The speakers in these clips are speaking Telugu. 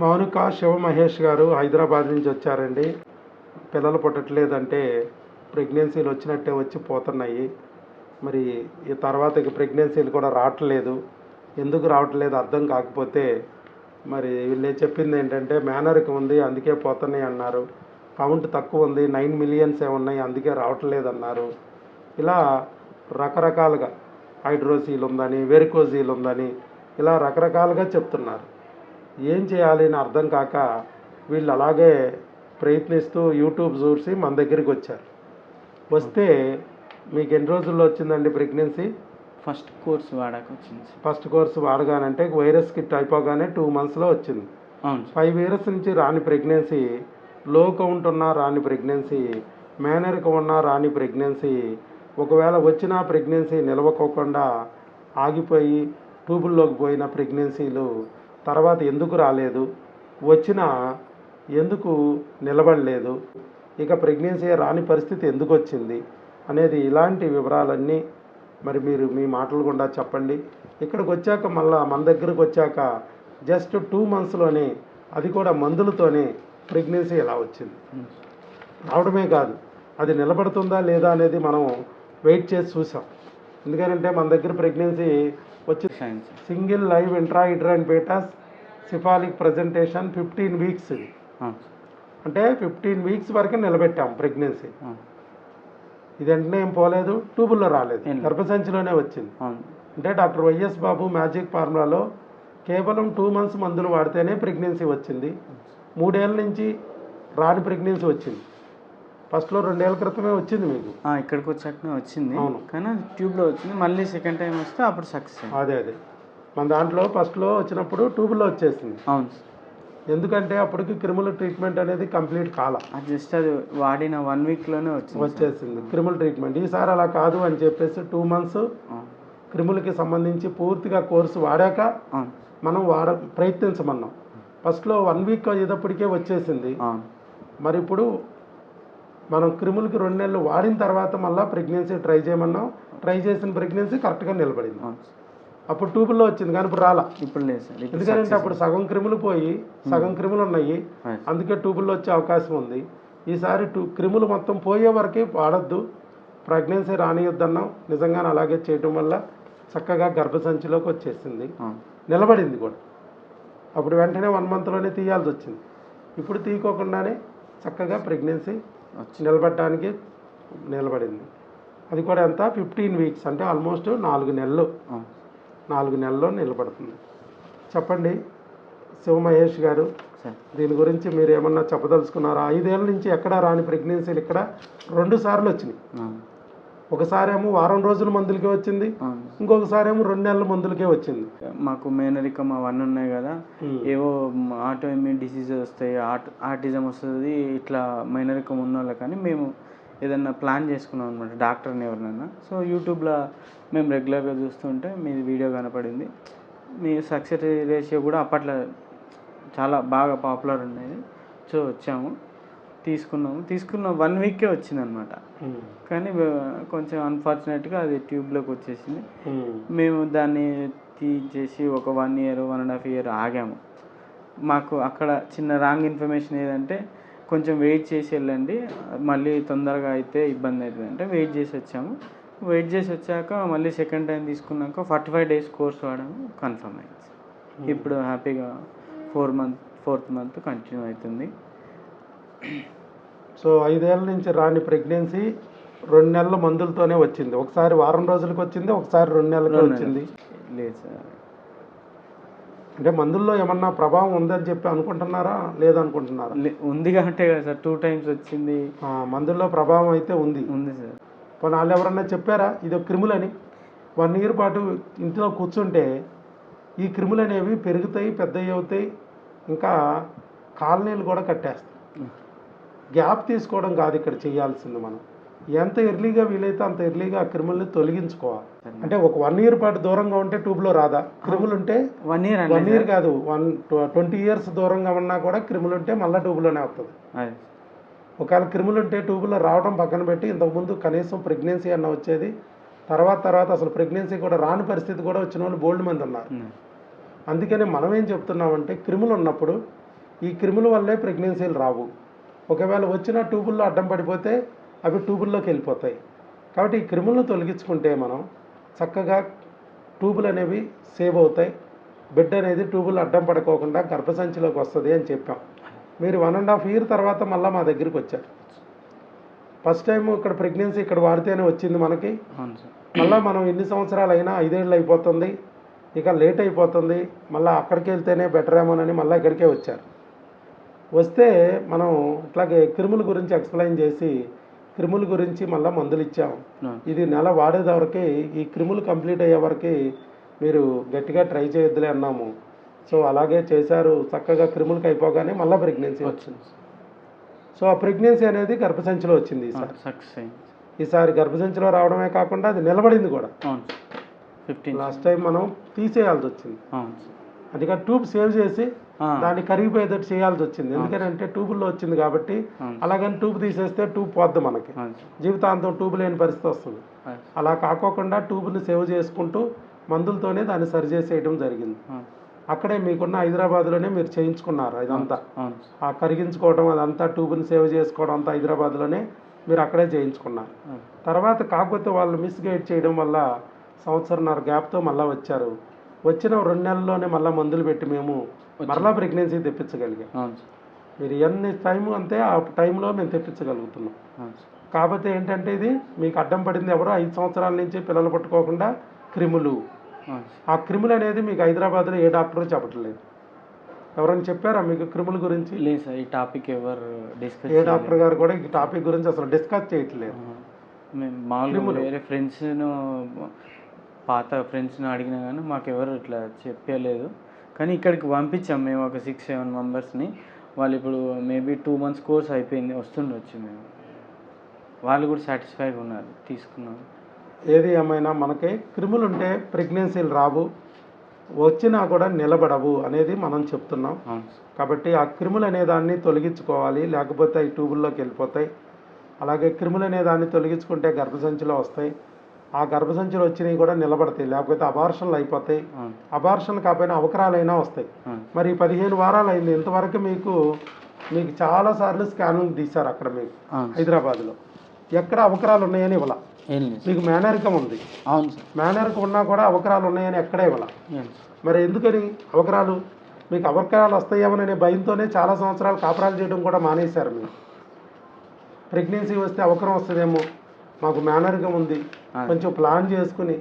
మౌనిక శివ మహేష్ గారు హైదరాబాద్ నుంచి వచ్చారండి. పిల్లలు పుట్టట్లేదంటే ప్రెగ్నెన్సీలు వచ్చినట్టే వచ్చి పోతున్నాయి. మరి ఈ తర్వాత ఇక ప్రెగ్నెన్సీలు కూడా రావట్లేదు. ఎందుకు రావట్లేదు అర్థం కాకపోతే మరి వీళ్ళు చెప్పింది ఏంటంటే మేనర్కి ఉంది అందుకే పోతున్నాయి అన్నారు. కౌంట్ తక్కువ ఉంది నైన్ మిలియన్స్ ఉన్నాయి అందుకే రావట్లేదు అన్నారు. ఇలా రకరకాలుగా హైడ్రోసీల్ ఉందని వెరికోజీల్ ఉందని ఇలా రకరకాలుగా చెప్తున్నారు. ఏం చేయాలి అని అర్థం కాక వీళ్ళు అలాగే ప్రయత్నిస్తూ యూట్యూబ్ చూసి మన దగ్గరికి వచ్చారు. వస్తే మీకు ఎన్ని రోజుల్లో వచ్చిందండి ప్రెగ్నెన్సీ? ఫస్ట్ కోర్స్ వాడాక వచ్చింది. ఫస్ట్ కోర్సు వాడగానంటే వైరస్ కిట్ అయిపోగానే టూ మంత్స్లో వచ్చింది. అవును ఫైవ్ ఇయర్స్ నుంచి రాని ప్రెగ్నెన్సీ లో కౌంట్ ఉన్న రాని ప్రెగ్నెన్సీ మేనరికం ఉన్న రాని ప్రెగ్నెన్సీ ఒకవేళ వచ్చిన ప్రెగ్నెన్సీ నిలవకోకుండా ఆగిపోయి ట్యూబుల్లోకి పోయిన ప్రెగ్నెన్సీలు తర్వాత ఎందుకు రాలేదు? వచ్చినా ఎందుకు నిలబడలేదు? ఇక ప్రెగ్నెన్సీ రాని పరిస్థితి ఎందుకు వచ్చింది? అనేది ఇలాంటి వివరాలన్నీ మరి మీరు మీ మాటలు గుండా చెప్పండి. ఇక్కడికి వచ్చాక మళ్ళా మన దగ్గరకు వచ్చాక జస్ట్ టూ మంత్స్లోనే అది కూడా మందులతోనే ప్రెగ్నెన్సీ ఎలా వచ్చింది? రావడమే కాదు అది నిలబడుతుందా లేదా అనేది మనం వెయిట్ చేసి చూసాం. ఎందుకంటే మన దగ్గర ప్రెగ్నెన్సీ వచ్చి single live intrauterine foetus cephalic presentation fifteen weeks. అవును అంటే ఫిఫ్టీన్ వీక్స్ వరకు నిలబెట్టాం ప్రెగ్నెన్సీ. ఇది వెంటనే ఏం పోలేదు ట్యూబుల్లో రాలేదు. గర్భసంచిలోనే వచ్చింది. అంటే doctor Y S Babu magic ఫార్ములాలో కేవలం టూ మంత్స్ మందులు వాడితేనే ప్రెగ్నెన్సీ వచ్చింది. మూడేళ్ళ నుంచి రాని ప్రెగ్నెన్సీ వచ్చింది. ఫస్ట్లో రెండేళ్ళ క్రితమే వచ్చింది మీకు. ఇక్కడికి వచ్చాకనే వచ్చింది. అవును. కానీ ట్యూబ్లో వచ్చింది. మళ్ళీ సెకండ్ టైం వస్తే అప్పుడు సక్సెస్ అదే అదే. మన దాంట్లో ఫస్ట్లో వచ్చినప్పుడు ట్యూబ్లో వచ్చేసింది. అవును ఎందుకంటే అప్పటికి క్రిముల ట్రీట్మెంట్ అనేది కంప్లీట్ కాల. జస్ట్ అది వాడిన వన్ వీక్లోనే వచ్చింది. వచ్చేసింది. క్రిముల ట్రీట్మెంట్ ఈసారి అలా కాదు అని చెప్పేసి టూ మంత్స్ క్రిములకి సంబంధించి పూర్తిగా కోర్సు వాడాక మనం వాడ ప్రయత్నించమన్నాం. ఫస్ట్లో వన్ వీక్ అయ్యేటప్పటికే వచ్చేసింది. మరి ఇప్పుడు మనం క్రిములకి రెండు నెలలు వాడిన తర్వాత మళ్ళీ ప్రెగ్నెన్సీ ట్రై చేయమన్నాం. ట్రై చేసిన ప్రెగ్నెన్సీ కరెక్ట్గా నిలబడింది. అప్పుడు ట్యూబుల్లో వచ్చింది కానీ ఇప్పుడు రాలా. ఇప్పుడు లేదు సార్. ఎందుకంటే అప్పుడు సగం క్రిములు పోయి సగం క్రిములు ఉన్నాయి. అందుకే ట్యూబుల్లో వచ్చే అవకాశం ఉంది. ఈసారి టూ క్రిములు మొత్తం పోయే వరకే వాడద్దు. ప్రెగ్నెన్సీ రానియొద్దన్నాం. నిజంగానే అలాగే చేయటం వల్ల చక్కగా గర్భసంచిలోకి వచ్చేసింది. నిలబడింది కూడా. అప్పుడు వెంటనే వన్ మంత్లోనే తీయాల్సి వచ్చింది. ఇప్పుడు తీయకోకుండానే చక్కగా ప్రెగ్నెన్సీ వచ్చి నిలబడడానికి నిలబడింది. అది కూడా ఎంత? ఫిఫ్టీన్ వీక్స్ అంటే ఆల్మోస్ట్ నాలుగు నెలలు. నాలుగు నెలల్లో నిలబడుతుంది. చెప్పండి శివమహేష్ గారు సార్. దీని గురించి మీరు ఏమన్నా చెప్పదలుచుకున్నారా? ఐదేళ్ళ నుంచి ఎక్కడ రాని ప్రెగ్నెన్సీలు ఇక్కడ రెండు సార్లు వచ్చినాయి. అవును ఒకసారి ఏమో వారం రోజుల మందులకే వచ్చింది ఇంకొకసారి ఏమో రెండు నెలల మందులకే వచ్చింది. మాకు మేనరికం అవన్నీ ఉన్నాయి కదా. ఏవో ఆటో ఇమ్యూన్ డిసీజ్ వస్తాయి ఆట్ ఆటిజం వస్తుంది ఇట్లా మైనరికం ఉన్న వాళ్ళకి కానీ మేము ఏదన్నా ప్లాన్ చేసుకున్నాం అనమాట డాక్టర్ని ఎవరినైనా సో యూట్యూబ్లో మేము రెగ్యులర్గా చూస్తుంటే మీ వీడియో కనపడింది. మీ సక్సెస్ రేషియో కూడా అప్పట్లో చాలా బాగా పాపులర్ ఉండేది. సో వచ్చాము. తీసుకున్నాము తీసుకున్న వన్ వీకే వచ్చిందనమాట ఉమ్. కానీ కొంచెం అన్ఫార్చునేట్గా అది ట్యూబ్లోకి వచ్చేసింది. మేము. దాన్ని తీసేసి ఒక one year one and half year ఆగాము. మాకు అక్కడ చిన్న రాంగ్ ఇన్ఫర్మేషన్ ఏదంటే కొంచెం వెయిట్ చేసి వెళ్ళండి మళ్ళీ తొందరగా అయితే ఇబ్బంది అవుతుంది. అంటే వెయిట్ చేసి వచ్చాము. వెయిట్ చేసి వచ్చాక మళ్ళీ సెకండ్ టైం తీసుకున్నాక ఫార్టీ ఫైవ్ డేస్ కోర్స్ వాడాము. కన్ఫర్మ్ అయింది. ఇప్పుడు హ్యాపీగా four month fourth month continue అవుతుంది. సో ఐదేళ్ళ నుంచి రాని ప్రెగ్నెన్సీ రెండు నెలల మందులతోనే వచ్చింది. ఒకసారి వారం రోజులకు వచ్చింది ఒకసారి రెండు నెలలకి వచ్చింది. లేదు సార్. అంటే మందుల్లో ఏమన్నా ప్రభావం ఉందని చెప్పి అనుకుంటున్నారా? లేదనుకుంటున్నారా? ఉంది కాబట్టి కదా సార్. టూ టైమ్స్ వచ్చింది. మందుల్లో ప్రభావం అయితే ఉంది. ఉంది సార్. పోనీ వాళ్ళు ఎవరన్నా చెప్పారా? ఇది క్రిములని. వన్ ఇయర్ పాటు ఇంట్లో కూర్చుంటే ఈ క్రిములు అనేవి పెరుగుతాయి పెద్దవి అవుతాయి. ఇంకా కాలనీలు కూడా కట్టేస్తాయి. గ్యాప్ తీసుకోవడం కాదు ఇక్కడ చేయాల్సింది మనం. ఎంత ఎర్లీగా వీలైతే అంత ఎర్లీగా ఆ క్రిముల్ని తొలగించుకోవాలి. అంటే ఒక వన్ ఇయర్ పాటు దూరంగా ఉంటే ట్యూబ్లో రాదా? క్రిములు ఉంటే వన్ ఇయర్ వన్ ఇయర్ కాదు వన్ ట్వంటీ ఇయర్స్ దూరంగా ఉన్నా కూడా క్రిములు ఉంటే మళ్ళీ ట్యూబ్లోనే వస్తుంది ఒకవేళ క్రిములు ఉంటే ట్యూబ్లో రావడం పక్కన పెట్టి ఇంతకుముందు కనీసం ప్రెగ్నెన్సీ అన్న వచ్చేది తర్వాత తర్వాత అసలు ప్రెగ్నెన్సీ కూడా రాని పరిస్థితి కూడా వచ్చిన వాళ్ళు బోల్డ్ మంది ఉన్నారు. అందుకని మనం ఏం చెప్తున్నామంటే క్రిములు ఉన్నప్పుడు ఈ క్రిముల వల్లే ప్రెగ్నెన్సీలు రావు. ఒకవేళ వచ్చిన ట్యూబుల్లో అడ్డం పడిపోతే అవి ట్యూబుల్లోకి వెళ్ళిపోతాయి. కాబట్టి ఈ క్రిములను తొలగించుకుంటే మనం చక్కగా ట్యూబులు అనేవి సేవ్ అవుతాయి. బిడ్డ అనేది ట్యూబులు అడ్డం పడుకోకుండా గర్భసంచిలోకి వస్తుంది అని చెప్పాం. మీరు వన్ అండ్ హాఫ్ ఇయర్ తర్వాత మళ్ళీ మా దగ్గరికి వచ్చారు. ఫస్ట్ టైం ఇక్కడ ప్రెగ్నెన్సీ ఇక్కడ వాడితేనే వచ్చింది మనకి. మళ్ళీ మనం ఎన్ని సంవత్సరాలు అయినా ఐదేళ్ళు అయిపోతుంది. ఇక లేట్ అయిపోతుంది. మళ్ళీ అక్కడికి వెళ్తేనే బెటర్ ఏమోనని మళ్ళీ ఇక్కడికే వచ్చారు. వస్తే మనం ఇట్లాగే క్రిముల గురించి ఎక్స్ప్లెయిన్ చేసి క్రిముల గురించి మళ్ళీ మందులు ఇచ్చాం. ఇది నెల వాడేదవరకి ఈ క్రిములు కంప్లీట్ అయ్యే వరకు మీరు గట్టిగా ట్రై చేయొద్దులే అన్నాము. సో అలాగే చేశారు. చక్కగా క్రిములకి అయిపోగానే మళ్ళీ ప్రెగ్నెన్సీ వచ్చింది. సో ఆ ప్రెగ్నెన్సీ అనేది గర్భసంచిలో వచ్చింది ఈసారి ఈసారి గర్భసంచిలో రావడమే కాకుండా అది నిలబడింది కూడా. లాస్ట్ టైం మనం తీసేయాల్సి వచ్చింది. అవును సార్. అది ట్యూబ్ సేవ్ చేసి దాన్ని కరిగిపోయేటట్టు చేయాల్సి వచ్చింది. ఎందుకంటే ట్యూబుల్లో వచ్చింది కాబట్టి. అలాగని ట్యూబ్ తీసేస్తే ట్యూబ్ పోద్ది మనకి. జీవితాంతం ట్యూబ్ లేని పరిస్థితి వస్తుంది. అలా కాకోకుండా ట్యూబ్ని సేవ్ చేసుకుంటూ మందులతోనే దాన్ని సరి చేసేయడం జరిగింది. అక్కడే మీకున్న హైదరాబాద్లోనే మీరు చేయించుకున్నారు ఇదంతా. ఆ కరిగించుకోవడం అదంతా ట్యూబ్ని సేవ్ చేసుకోవడం అంతా హైదరాబాద్లోనే మీరు అక్కడే చేయించుకున్నారు. తర్వాత కాకపోతే వాళ్ళు మిస్గైడ్ చేయడం వల్ల సంవత్సరంన్నర గ్యాప్తో మళ్ళీ వచ్చారు. వచ్చిన రెండు నెలల్లోనే మళ్ళీ మందులు పెట్టి మేము మరలా ప్రెగ్నెన్సీ తెప్పించగలిగాం. మీరు ఎన్ని టైం అంతే ఆ టైంలో మేము తెప్పించగలుగుతున్నాం. కాకపోతే ఏంటంటే ఇది మీకు అడ్డం పడింది ఎవరో ఐదు సంవత్సరాల నుంచి పిల్లలు పట్టుకోకుండా క్రిములు. ఆ క్రిములు అనేది మీకు హైదరాబాద్లో ఏ డాక్టరు చెప్పట్లేదు. ఎవరైనా చెప్పారా మీకు క్రిముల గురించి? లేదు సార్ ఈ టాపిక్ ఎవరు డిస్కస్ ఏ డాక్టర్ గారు కూడా ఈ టాపిక్ గురించి అసలు డిస్కస్ చేయట్లేదు. మేము మామూలుగా వేరే ఫ్రెండ్స్ను పాత ఫ్రెండ్స్ని అడిగినా కానీ మాకు ఎవరు ఇట్లా చెప్పలేదు. కానీ ఇక్కడికి పంపించాం మేము ఒక సిక్స్ సెవెన్ మెంబర్స్ని వాళ్ళు ఇప్పుడు మేబీ టూ మంత్స్ కోర్స్ అయిపోయింది వస్తుండొచ్చు మేము. వాళ్ళు కూడా సాటిస్ఫైగా ఉన్నారు తీసుకున్నాం ఏది ఏమైనా మనకి క్రిములు ఉంటే ప్రెగ్నెన్సీలు రావు వచ్చినా కూడా నిలబడవు అనేది మనం చెప్తున్నాం. కాబట్టి ఆ క్రిములు అనే దాన్ని తొలగించుకోవాలి లేకపోతే అవి ట్యూబుల్లోకి వెళ్ళిపోతాయి. అలాగే క్రిములు అనే దాన్ని తొలగించుకుంటే గర్భసంచిలో వస్తాయి. ఆ గర్భసంచిలో వచ్చినవి కూడా నిలబడతాయి. లేకపోతే అబార్షన్లు అయిపోతాయి. అబార్షన్ కాకపోయినా అవకరాలైనా వస్తాయి. మరి పదిహేను వారాలు అయింది ఇంతవరకు మీకు మీకు చాలాసార్లు స్కానింగ్ తీశారు అక్కడ మీకు. హైదరాబాద్లో. ఎక్కడ అవకరాలు ఉన్నాయని ఇవ్వాల. మీకు మేనరికం ఉంది. మేనరికం ఉన్నా కూడా అవకరాలు ఉన్నాయని ఎక్కడ ఇవ్వాల. మరి ఎందుకని అవకరాలు? మీకు అవకరాలు వస్తాయేమోననే భయంతోనే చాలా సంవత్సరాలు కాపురాలు చేయడం కూడా మానేశారు మీరు. ప్రెగ్నెన్సీ వస్తే అవకరం వస్తుందేమో? మాకు మేనరికం ఉంది. కొంచెం ప్లాన్ చేసుకుని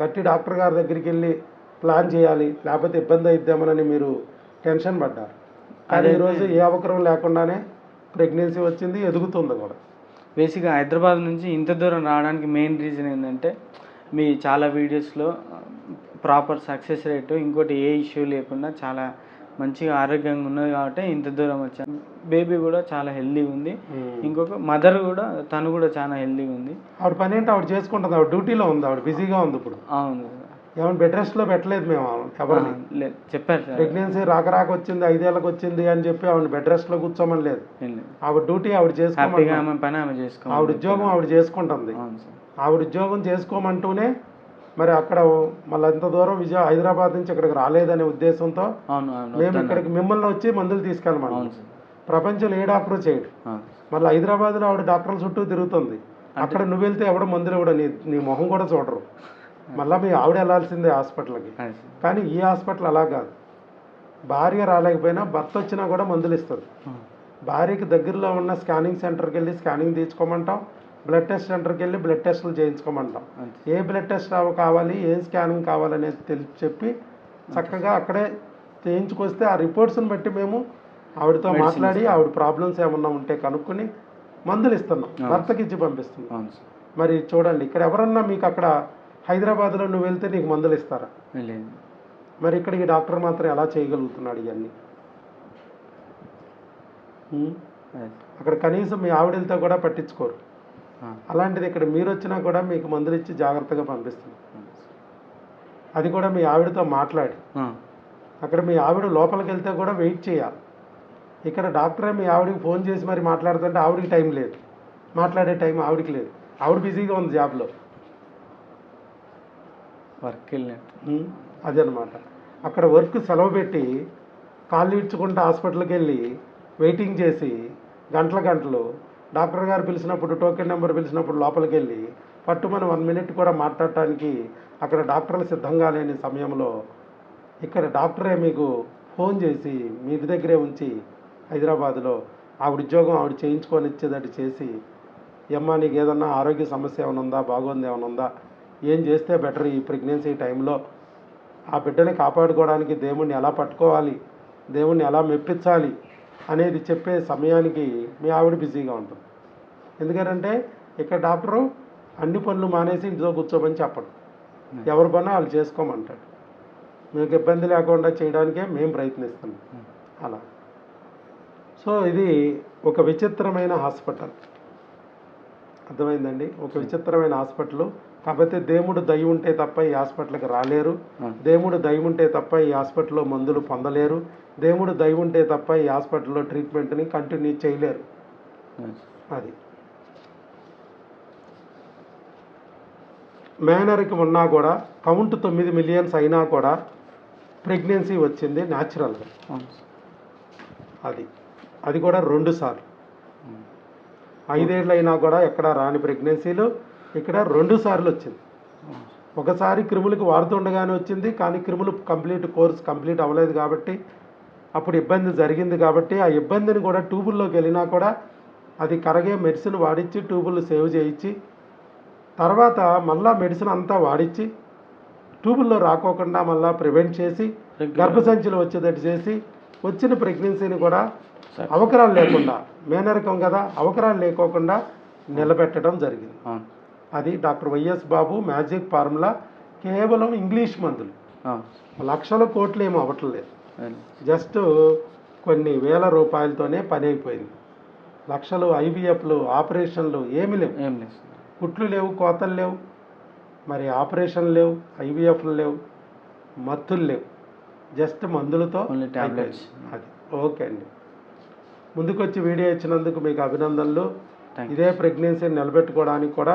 గట్టి డాక్టర్ గారి దగ్గరికి వెళ్ళి ప్లాన్ చేయాలి. లేకపోతే ఇబ్బంది అయిద్దామనని మీరు టెన్షన్ పడ్డారు. కానీ ఈరోజు ఏ అవకరం లేకుండానే ప్రెగ్నెన్సీ వచ్చింది ఎదుగుతుంది కూడా. బేసిక్గా హైదరాబాద్ నుంచి ఇంత దూరం రావడానికి మెయిన్ రీజన్ ఏంటంటే మీ చాలా వీడియోస్లో ప్రాపర్ సక్సెస్ రేటు ఇంకోటి ఏ ఇష్యూ లేకుండా చాలా మంచిగా ఆరోగ్యంగా ఉన్నది కాబట్టి ఇంత దూరం వచ్చాను బేబీ కూడా చాలా హెల్దీగా ఉంది. ఇంకొక మదర్ కూడా తను కూడా చాలా హెల్దీగా ఉంది. ఆవిడ పని ఏంటో? ఆవిడ చేసుకుంటుంది. ఆవిడ డ్యూటీలో ఉంది. ఆవిడ బిజీగా ఉంది ఇప్పుడు. అవును. ఏమైనా బెడ్ రెస్ట్లో పెట్టలేదు మేము ఎవరిని? లేదు చెప్పారు సార్. ప్రెగ్నెన్సీ రాక రాక వచ్చింది ఐదేళ్ళకి వచ్చింది అని చెప్పి ఆవిడ బెడ్ రెస్ట్లో కూర్చోమని లేదు. ఆవిడ డ్యూటీ ఆవిడ చేసుకోమని పని ఆమె చేసుకోవాలి ఆవిడ ఉద్యోగం ఆవిడ చేసుకుంటుంది. ఆవిడ ఉద్యోగం చేసుకోమంటూనే మరి అక్కడ మళ్ళీ ఎంత దూరం విజయ హైదరాబాద్ నుంచి ఇక్కడికి రాలేదనే ఉద్దేశంతో మేము. ఇక్కడికి మిమ్మల్ని వచ్చి మందులు తీసుకెళ్ళమని ప్రపంచంలో ఏ డాక్టర్ చేయడు. మళ్ళీ హైదరాబాద్లో ఆవిడ డాక్టర్ల చుట్టూ తిరుగుతుంది. అక్కడ నువ్వు వెళ్తే ఎవడ మందులు కూడా నీ నీ మొహం కూడా చూడరు. మళ్ళీ మీ ఆవిడ వెళ్ళాల్సిందే హాస్పిటల్కి. కానీ ఈ హాస్పిటల్ అలా కాదు. భార్య రాలేకపోయినా భర్త వచ్చినా కూడా మందులు ఇస్తుంది. భార్యకి దగ్గరలో ఉన్న స్కానింగ్ సెంటర్కి వెళ్ళి స్కానింగ్ తీసుకోమంటాం. బ్లడ్ టెస్ట్ సెంటర్కి వెళ్ళి బ్లడ్ టెస్టులు చేయించుకోమంటాం. ఏ బ్లడ్ టెస్ట్ కావాలి ఏ స్కానింగ్ కావాలనేది తెలిసి చెప్పి చక్కగా అక్కడే చేయించుకొస్తే ఆ రిపోర్ట్స్ని బట్టి మేము ఆవిడతో మాట్లాడి ఆవిడ ప్రాబ్లమ్స్ ఏమన్నా ఉంటే కనుక్కొని మందులు ఇస్తున్నాం. భర్తకి ఇచ్చి పంపిస్తున్నాం. మరి చూడండి ఇక్కడ ఎవరన్నా మీకు అక్కడ హైదరాబాద్లో నువ్వు వెళ్తే నీకు మందులు ఇస్తారా? మరి ఇక్కడ ఈ డాక్టర్ మాత్రం ఎలా చేయగలుగుతున్నాడు ఇవన్నీ. అక్కడ కనీసం మీ ఆవిడ వెళ్తే కూడా పట్టించుకోరు. అలాంటిది ఇక్కడ మీరు వచ్చినా కూడా మీకు మందులు ఇచ్చి జాగ్రత్తగా పంపిస్తుంది అది కూడా మీ ఆవిడతో మాట్లాడి. అక్కడ మీ ఆవిడ లోపలికి వెళ్తే కూడా వెయిట్ చేయాలి. ఇక్కడ డాక్టరే మీ ఆవిడకి ఫోన్ చేసి మరి మాట్లాడుతుంటే ఆవిడకి టైం లేదు. మాట్లాడే టైం ఆవిడకి లేదు. ఆవిడ బిజీగా ఉంది జాబ్లో. వర్క్ వెళ్ళినట్టు. అదనమాట. అక్కడ వర్క్ సెలవు పెట్టి కాళ్ళు ఇడ్చుకుంటూ హాస్పిటల్కి వెళ్ళి వెయిటింగ్ చేసి గంటల గంటలు డాక్టర్ గారు పిలిచినప్పుడు టోకెన్ నెంబర్ పిలిచినప్పుడు లోపలికి వెళ్ళి పట్టుమని వన్ మినిట్ కూడా మాట్లాడటానికి అక్కడ డాక్టర్లు సిద్ధంగా లేని సమయంలో ఇక్కడ డాక్టరే మీకు ఫోన్ చేసి మీ ఇంటి దగ్గరే ఉంచి హైదరాబాద్లో ఆవిడ ఉద్యోగం ఆవిడ చేయించుకొని ఇచ్చేదట్టు చేసి ఏమ్మా నీకు ఏదన్నా ఆరోగ్య సమస్య ఏమైనా ఉందా? బాగుంది ఏమైనా ఉందా? ఏం చేస్తే బెటర్ ఈ ప్రెగ్నెన్సీ టైంలో? ఆ బిడ్డని కాపాడుకోవడానికి దేవుణ్ణి ఎలా పట్టుకోవాలి? దేవుణ్ణి ఎలా మెప్పించాలి? అనేది చెప్పే సమయానికి మీ ఆవిడ బిజీగా ఉంటుంది. ఎందుకంటే ఇక్కడ డాక్టరు అన్ని పనులు మానేసి ఇంట్లో కూర్చోమని చెప్పడు. ఎవరి పని వాళ్ళు చేసుకోమంటాడు. మీకు ఇబ్బంది లేకుండా చేయడానికే మేము ప్రయత్నిస్తున్నాం. అలా. సో ఇది ఒక విచిత్రమైన హాస్పిటల్. అర్థమైందండి? ఒక విచిత్రమైన హాస్పిటల్. కాకపోతే దేవుడు దయ ఉంటే తప్ప ఈ హాస్పిటల్కి రాలేరు. దేవుడు దయ ఉంటే తప్ప ఈ హాస్పిటల్లో మందులు పొందలేరు. దేవుడు దయ ఉంటే తప్ప ఈ హాస్పిటల్లో ట్రీట్మెంట్ని కంటిన్యూ చేయలేరు. అది. మేనర్కి ఉన్నా కూడా కౌంట్ తొమ్మిది మిలియన్స్ అయినా కూడా ప్రెగ్నెన్సీ వచ్చింది న్యాచురల్గా. అది. అది కూడా రెండు సార్లు. ఐదేళ్ళు అయినా కూడా ఎక్కడ రాని ప్రెగ్నెన్సీలు ఇక్కడ రెండు సార్లు వచ్చింది ఒకసారి క్రిములకు వాడుతుండగానే వచ్చింది కానీ క్రిములు కంప్లీట్ కోర్స్ కంప్లీట్ అవ్వలేదు కాబట్టి అప్పుడు ఇబ్బంది జరిగింది కాబట్టి ఆ ఇబ్బందిని కూడా ట్యూబుల్లోకి వెళ్ళినా కూడా అది కరగే మెడిసిన్ వాడిచ్చి ట్యూబులు సేవ్ చేయించి తర్వాత మళ్ళా మెడిసిన్ అంతా వాడిచ్చి ట్యూబుల్లో రాకోకుండా మళ్ళా ప్రివెంట్ చేసి గర్భసంచులు వచ్చేటట్టు చేసి వచ్చిన ప్రెగ్నెన్సీని కూడా. అవకరాలు లేకుండా మేనరకం కదా అవకరాలు లేకోకుండా నిలబెట్టడం జరిగింది. అది doctor YS Babu magic formula కేవలం ఇంగ్లీష్ మందులు. లక్షల కోట్లు ఏమి అవ్వట్లేదు. జస్ట్ కొన్ని వేల రూపాయలతోనే పని అయిపోయింది. లక్షలు ఐవీఎఫ్లు ఆపరేషన్లు ఏమీ లేవు. కుట్లు లేవు కోతలు లేవు. మరి ఆపరేషన్ లేవు ఐవీఎఫ్లు లేవు మత్తులు లేవు. జస్ట్ మందులతో. అది. ఓకే అండి. ముందుకొచ్చి వీడియో ఇచ్చినందుకు మీకు అభినందనలు. ఇదే ప్రెగ్నెన్సీని నిలబెట్టుకోవడానికి కూడా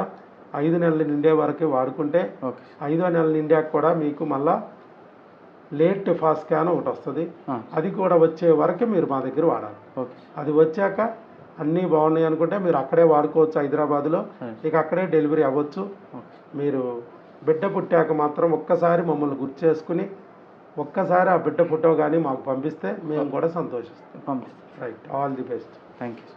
ఐదు నెలలు నిండే వరకు వాడుకుంటే ఐదో నెల నిండాక కూడా మీకు మళ్ళా లేట్ ఫాస్ట్ స్కాన్ ఒకటి వస్తుంది. అది కూడా వచ్చే వరకు మీరు మా దగ్గర వాడాలి. అది వచ్చాక అన్నీ బాగున్నాయి అనుకుంటే మీరు అక్కడే వాడుకోవచ్చు హైదరాబాద్లో. ఇక అక్కడే డెలివరీ అవ్వచ్చు. మీరు బిడ్డ పుట్టాక మాత్రం ఒక్కసారి మమ్మల్ని గుర్తు చేసుకుని ఒక్కసారి ఆ బిడ్డ ఫోటో కానీ మాకు పంపిస్తే మేము కూడా సంతోషిస్తాం. పంపిస్తాను right all the best thank you